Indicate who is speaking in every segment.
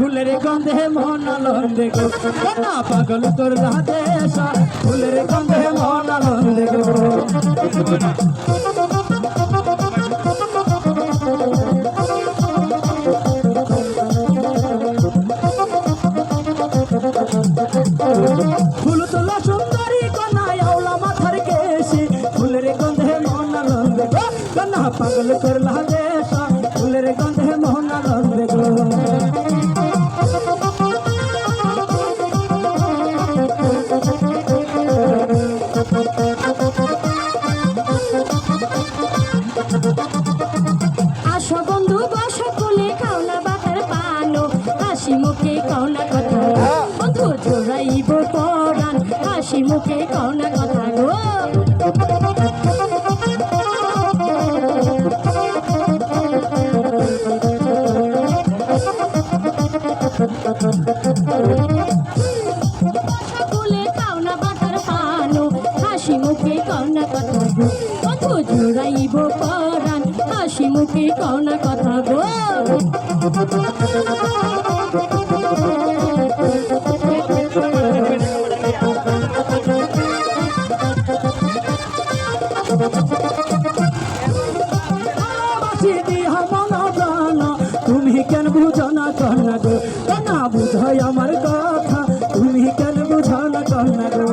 Speaker 1: ফুলের গন্ধে মন আনন্দে গো। না পাগল তোর রাধে ফুলের গন্ধে মন আনন্দে গো। ফুল তোলা সুন্দরী কন্যা আওলা মাথার কেশি, ফুলের গন্ধে মন আনন্দে গো। কন্যা পাগল করলা দেশ
Speaker 2: হাসি মুখে কওনা কথা বন্ধু জোড়াইব পরাণ। হাসি মুখে কওনা কথা গো। হাসি মুখে কওনা কথা জোড়াইব পরাণ। হাসি মুখে কওনা কথা গো।
Speaker 1: তুমি কেন বুঝো না কন্যা গো? কন্যা বুঝাই আমার কথা, তুমি কেন বুঝো না কন্যা গো?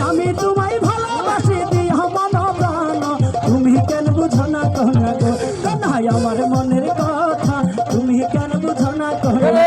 Speaker 1: আমি তোমায় ভালোবাসি দিহা মন প্রাণ তুমি কেন বুঝো না কন্যা গো? কন্যা আমার মনের কথা। তুমি কেন বুঝো না কন্যা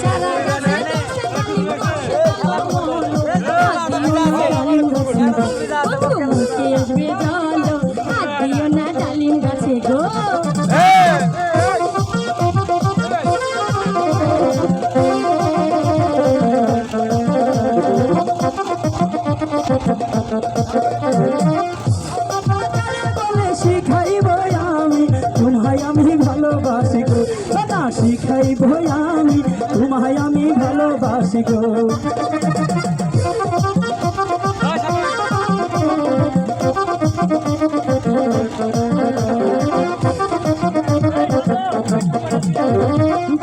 Speaker 2: চারা গাছে গাছে
Speaker 1: ভালোবাসি গো।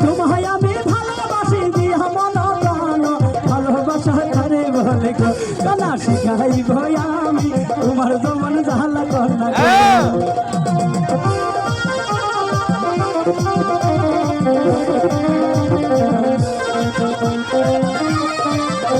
Speaker 1: তোমায় আমি ভালোবাসি বিহা মন প্রাণ। ভালোবাসা করে বলে গো তোমার জমন জালা কন্যা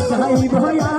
Speaker 1: যাই ভয়া